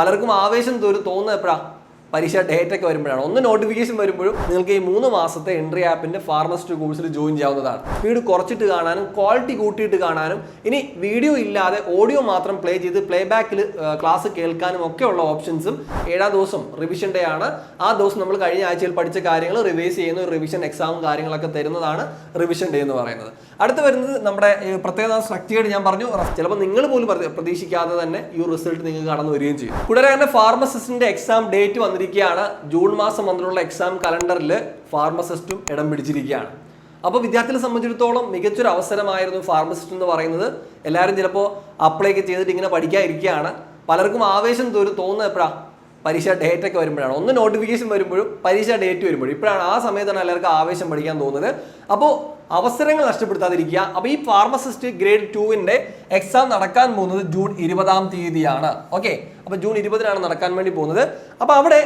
പലർക്കും ആവേശം തോന്നുന്നത് എപ്പോഴാണ് പരീക്ഷ ഡേറ്റ് ഒക്കെ വരുമ്പോഴാണ്. ഒന്ന് നോട്ടിഫിക്കേഷൻ വരുമ്പോഴും നിങ്ങൾക്ക് ഈ മൂന്ന് മാസത്തെ എൻട്രി ആപ്പിന്റെ ഫാർമസിസ്റ്റ് കോഴ്സിൽ ജോയിൻ ചെയ്യാവുന്നതാണ്. സ്പീഡ് കുറച്ചിട്ട് കാണാനും ക്വാളിറ്റി കൂട്ടിയിട്ട് കാണാനും ഇനി വീഡിയോ ഇല്ലാതെ ഓഡിയോ മാത്രം പ്ലേ ചെയ്ത് പ്ലേ ബാക്കിൽ ക്ലാസ് കേൾക്കാനും ഒക്കെ ഉള്ള ഓപ്ഷൻസും ഏഴാം ദിവസം റിവിഷൻ ഡേ ആണ്. ആ ദിവസം നമ്മൾ കഴിഞ്ഞ ആഴ്ചയിൽ പഠിച്ച കാര്യങ്ങൾ റിവൈസ് ചെയ്യുന്ന ഒരു റിവിഷൻ എക്സാമും കാര്യങ്ങളൊക്കെ തരുന്നതാണ് റിവിഷൻ ഡേ എന്ന് പറയുന്നത്. അടുത്ത് വരുന്നത് നമ്മുടെ പ്രത്യേകത സ്ട്രക്ചേർഡ് ഞാൻ പറഞ്ഞു. ചിലപ്പോൾ നിങ്ങൾ പോലും പ്രതി- പ്രതീക്ഷിക്കാതെ തന്നെ ഈ റിസൾട്ട് നിങ്ങൾക്ക് കടന്നു വരികയും ചെയ്യും. കൂടാതെ തന്നെ ഫാർമസിസ്റ്റിന്റെ എക്സാം ഡേറ്റ് വന്നിരിക്കുകയാണ്. ജൂൺ മാസം വന്നിട്ടുള്ള എക്സാം കലണ്ടറിൽ ഫാർമസിസ്റ്റും ഇടം പിടിച്ചിരിക്കുകയാണ്. അപ്പോൾ വിദ്യാർത്ഥികളെ സംബന്ധിച്ചിടത്തോളം മികച്ചൊരു അവസരമായിരുന്നു ഫാർമസിസ്റ്റ് എന്ന് പറയുന്നത്. എല്ലാവരും ചിലപ്പോൾ അപ്ലൈ ഒക്കെ ചെയ്തിട്ട് ഇങ്ങനെ പഠിക്കാതിരിക്കുകയാണ്. പലർക്കും ആവേശം തോരും തോന്നുന്നത് എപ്പോഴാണ് പരീക്ഷ ഡേറ്റ് ഒക്കെ വരുമ്പോഴാണ്. ഒന്ന് നോട്ടിഫിക്കേഷൻ വരുമ്പോഴും പരീക്ഷ ഡേറ്റ് വരുമ്പോഴും. ഇപ്പോഴാണ് ആ സമയത്താണ് എല്ലാവർക്കും ആവേശം പഠിക്കാൻ തോന്നുന്നത്. അപ്പോൾ അവസരങ്ങൾ നഷ്ടപ്പെടുത്താതിരിക്കുക. അപ്പോൾ ഈ ഫാർമസിസ്റ്റ് ഗ്രേഡ് ടുവിന്റെ എക്സാം നടക്കാൻ പോകുന്നത് ജൂൺ ഇരുപതാം തീയതിയാണ്. ഓക്കെ അപ്പോൾ ജൂൺ ഇരുപതിനാണ് നടക്കാൻ വേണ്ടി പോകുന്നത്. അപ്പോൾ അവിടെ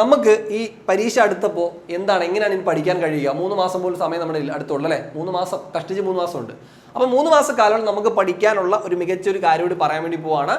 നമുക്ക് ഈ പരീക്ഷ അടുത്തപ്പോൾ എന്താണ്? എങ്ങനെയാണ് ഇനി പഠിക്കാൻ കഴിയുക? മൂന്ന് മാസം പോലും സമയം നമ്മുടെ അടുത്തുള്ളൂ അല്ലേ? മൂന്ന് മാസം കഷ്ടിച്ച് മൂന്ന് മാസം ഉണ്ട് അപ്പോൾ മൂന്ന് മാസ കാലം നമുക്ക് പഠിക്കാനുള്ള ഒരു മികച്ച ഒരു കാര്യം കൂടി പറയാൻ വേണ്ടി പോവാണ്.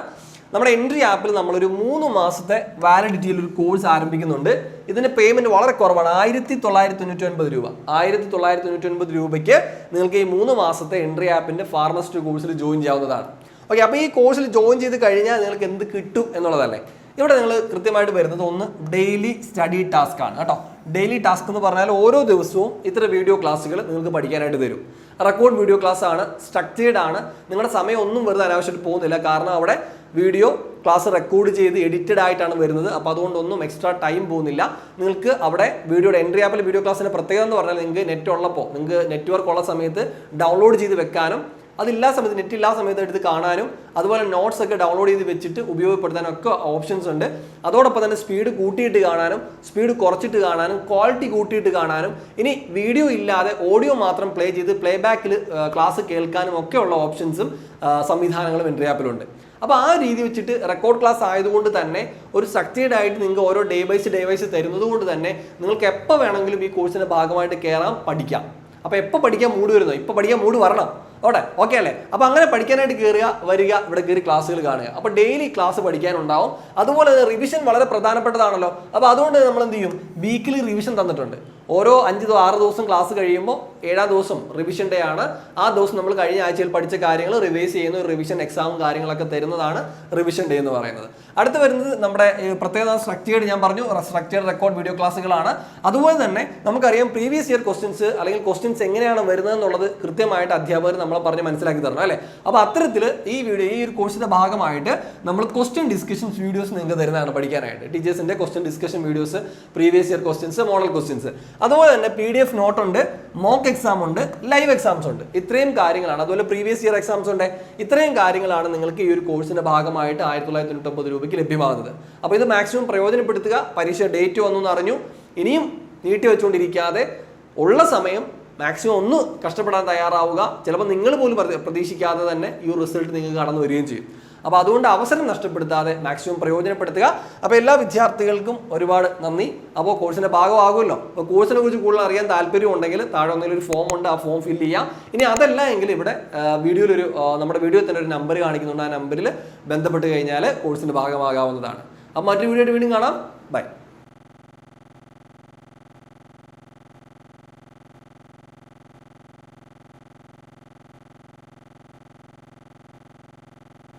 നമ്മുടെ എൻട്രി ആപ്പിൽ നമ്മളൊരു മൂന്ന് മാസത്തെ വാലിഡിറ്റിയിൽ ഒരു കോഴ്സ് ആരംഭിക്കുന്നുണ്ട്. ഇതിന് പേയ്മെന്റ് വളരെ കുറവാണ്. ആയിരത്തി തൊള്ളായിരത്തി തൊണ്ണൂറ്റി ഒൻപത് രൂപ. ആയിരത്തി തൊള്ളായിരത്തി തൊണ്ണൂറ്റി ഒൻപത് രൂപയ്ക്ക് നിങ്ങൾക്ക് ഈ മൂന്ന് മാസത്തെ എൻട്രി ആപ്പിന്റെ ഫാർമസിസ്റ്റ് കോഴ്സിൽ ജോയിൻ ചെയ്യാവുന്നതാണ്. ഓക്കെ അപ്പോൾ ഈ കോഴ്സിൽ ജോയിൻ ചെയ്ത് കഴിഞ്ഞാൽ നിങ്ങൾക്ക് എന്ത് കിട്ടും എന്നുള്ളതല്ലേ? ഇവിടെ നിങ്ങൾ കൃത്യമായിട്ട് വരുന്നത് ഒന്ന് ഡെയിലി സ്റ്റഡി ടാസ്ക് ആണ് കേട്ടോ. ഡെയിലി ടാസ്ക് എന്ന് പറഞ്ഞാൽ ഓരോ ദിവസവും ഇത്ര വീഡിയോ ക്ലാസ്സുകൾ നിങ്ങൾക്ക് പഠിക്കാനായിട്ട് തരും. റെക്കോർഡ് വീഡിയോ ക്ലാസ് ആണ് സ്ട്രക്ചേർഡ് ആണ്. നിങ്ങളുടെ സമയം ഒന്നും വെറുതെ അനാവശ്യമായിട്ട് പോകുന്നില്ല. കാരണം അവിടെ വീഡിയോ ക്ലാസ് റെക്കോർഡ് ചെയ്ത് എഡിറ്റഡ് ആയിട്ടാണ് വരുന്നത്. അപ്പോൾ അതുകൊണ്ടൊന്നും എക്സ്ട്രാ ടൈം പോകുന്നില്ല. നിങ്ങൾക്ക് അവിടെ വീഡിയോയുടെ എൻട്രി ആപ്പിൽ വീഡിയോ ക്ലാസ്സിന്റെ പ്രത്യേകത എന്ന് പറഞ്ഞാൽ നിങ്ങൾക്ക് നെറ്റ് ഉള്ളപ്പോൾ നിങ്ങൾക്ക് നെറ്റ്വർക്ക് ഉള്ള സമയത്ത് ഡൗൺലോഡ് ചെയ്ത് വെക്കാനും അതില്ലാ സമയത്ത് നെറ്റ് ഇല്ലാ സമയത്ത് എടുത്ത് കാണാനും അതുപോലെ നോട്ട്സ് ഒക്കെ ഡൗൺലോഡ് ചെയ്ത് വെച്ചിട്ട് ഉപയോഗപ്പെടുത്താനും ഒക്കെ ഓപ്ഷൻസ് ഉണ്ട്. അതോടൊപ്പം തന്നെ സ്പീഡ് കൂട്ടിയിട്ട് കാണാനും സ്പീഡ് കുറച്ചിട്ട് കാണാനും ക്വാളിറ്റി കൂട്ടിയിട്ട് കാണാനും ഇനി വീഡിയോ ഇല്ലാതെ ഓഡിയോ മാത്രം പ്ലേ ചെയ്ത് പ്ലേ ബാക്കിൽ ക്ലാസ് കേൾക്കാനും ഒക്കെയുള്ള ഓപ്ഷൻസും സംവിധാനങ്ങളും എൻട്രി ആപ്പിലുണ്ട് അപ്പോൾ ആ രീതി വെച്ചിട്ട് റെക്കോർഡ് ക്ലാസ് ആയതുകൊണ്ട് തന്നെ ഒരു സ്ട്രക്ചേർഡ് ആയിട്ട് നിങ്ങൾക്ക് ഓരോ ഡേ ബൈസ് ഡേ വൈസ് തരുന്നത് കൊണ്ട് തന്നെ നിങ്ങൾക്ക് എപ്പോൾ വേണമെങ്കിലും ഈ കോഴ്സിന്റെ ഭാഗമായിട്ട് കയറാം പഠിക്കാം. അപ്പോൾ എപ്പോൾ പഠിക്കാൻ മൂഡ് വരുന്നോ? ഇപ്പോൾ പഠിക്കാൻ മൂഡ് വരണം. അവിടെ ഓക്കെ അല്ലേ? അപ്പോൾ അങ്ങനെ പഠിക്കാനായിട്ട് കയറുക വരിക ഇവിടെ കയറി ക്ലാസ്സുകൾ കാണുക. അപ്പോൾ ഡെയിലി ക്ലാസ് പഠിക്കാനുണ്ടാവും. അതുപോലെ റിവിഷൻ വളരെ പ്രധാനപ്പെട്ടതാണല്ലോ. അപ്പോൾ അതുകൊണ്ട് നമ്മൾ എന്ത് ചെയ്യും? വീക്കിലി റിവിഷൻ തന്നിട്ടുണ്ട്. ഓരോ അഞ്ച് ആറ് ദിവസം ക്ലാസ് കഴിയുമ്പോൾ ഏഴാം ദിവസം റിവിഷൻ ഡേ ആണ്. ആ ദിവസം നമ്മൾ കഴിഞ്ഞ ആഴ്ചയിൽ പഠിച്ച കാര്യങ്ങൾ റിവൈസ് ചെയ്യുന്ന ഒരു റിവിഷൻ എക്സാമും കാര്യങ്ങളൊക്കെ തരുന്നതാണ് റിവിഷൻ ഡേ എന്ന് പറയുന്നത്. അടുത്ത് വരുന്നത് നമ്മുടെ പ്രത്യേകത സ്ട്രക്ചേർഡ് ഞാൻ പറഞ്ഞു സ്ട്രക്ചേർഡ് റെക്കോർഡ് വീഡിയോ ക്ലാസ്സുകളാണ് അതുപോലെ തന്നെ നമുക്കറിയാം പ്രീവിയസ് ഇയർ ക്വസ്റ്റ്യൻസ് അല്ലെങ്കിൽ ക്വസ്റ്റ്യൻസ് എങ്ങനെയാണ് വരുന്നത് എന്നുള്ളത് കൃത്യമായിട്ട് അധ്യാപകർ നമ്മളെ പറഞ്ഞ് മനസ്സിലാക്കി തരണം അല്ലേ? അപ്പോൾ അത്തരത്തിൽ ഈ വീഡിയോ ഈ ഒരു കോഴ്സിന്റെ ഭാഗമായിട്ട് നമ്മൾ ക്വസ്റ്റ്യൻ ഡിസ്കഷൻസ് വീഡിയോസ് നിങ്ങൾക്ക് തരുന്നതാണ് പഠിക്കാനായിട്ട്. ടീച്ചേഴ്സിന്റെ question discussion videos previous year questions model questions അതുപോലെ തന്നെ പി ഡി എഫ് നോട്ട് ഉണ്ട് എക്സാം ഉണ്ട് ലൈവ് എക്സാംസ് ഉണ്ട്. ഇത്രയും കാര്യങ്ങളാണ്. അതുപോലെ പ്രീവിയസ് ഇയർ എക്സാംസ് ഉണ്ട്. ഇത്രയും കാര്യങ്ങളാണ് നിങ്ങൾക്ക് ഈ ഒരു കോഴ്സിന്റെ ഭാഗമായിട്ട് ആയിരത്തി തൊള്ളായിരത്തി തൊണ്ണൂറ്റൊമ്പത് രൂപയ്ക്ക് ലഭ്യമാകുന്നത്. അപ്പോൾ ഇത് മാക്സിമം പ്രയോജനപ്പെടുത്തുക. പരീക്ഷ ഡേറ്റ് വന്നു എന്ന് അറിഞ്ഞു. ഇനിയും നീട്ടി വെച്ചുകൊണ്ടിരിക്കാതെ ഉള്ള സമയം മാക്സിമം ഒന്ന് കഷ്ടപ്പെടാൻ തയ്യാറാവുക. ചിലപ്പോൾ നിങ്ങൾ പോലും പ്രതി- പ്രതീക്ഷിക്കാതെ തന്നെ ഈ റിസൾട്ട് നിങ്ങൾക്ക് കടന്നു വരികയും ചെയ്യും. അപ്പോൾ അതുകൊണ്ട് അവസരം നഷ്ടപ്പെടുത്താതെ മാക്സിമം പ്രയോജനപ്പെടുത്തുക. അപ്പോൾ എല്ലാ വിദ്യാർത്ഥികൾക്കും ഒരുപാട് നന്ദി. അപ്പോൾ കോഴ്സിന്റെ ഭാഗമാകുമല്ലോ. അപ്പോൾ കോഴ്സിനെ കുറിച്ച് കൂടുതൽ അറിയാൻ താല്പര്യം ഉണ്ടെങ്കിൽ താഴെ ഒന്നിൽ ഒരു ഫോം ഉണ്ട്. ആ ഫോം ഫില്ല് ചെയ്യാം. ഇനി അതല്ല എങ്കിൽ ഇവിടെ വീഡിയോയിൽ ഒരു നമ്മുടെ വീഡിയോയിൽ തന്നെ ഒരു നമ്പർ കാണിക്കുന്നുണ്ട്. ആ നമ്പറിൽ ബന്ധപ്പെട്ട് കഴിഞ്ഞാൽ കോഴ്സിന്റെ ഭാഗമാകാവുന്നതാണ്. അപ്പോൾ മറ്റൊരു വീഡിയോ വീണ്ടും കാണാം. ബൈ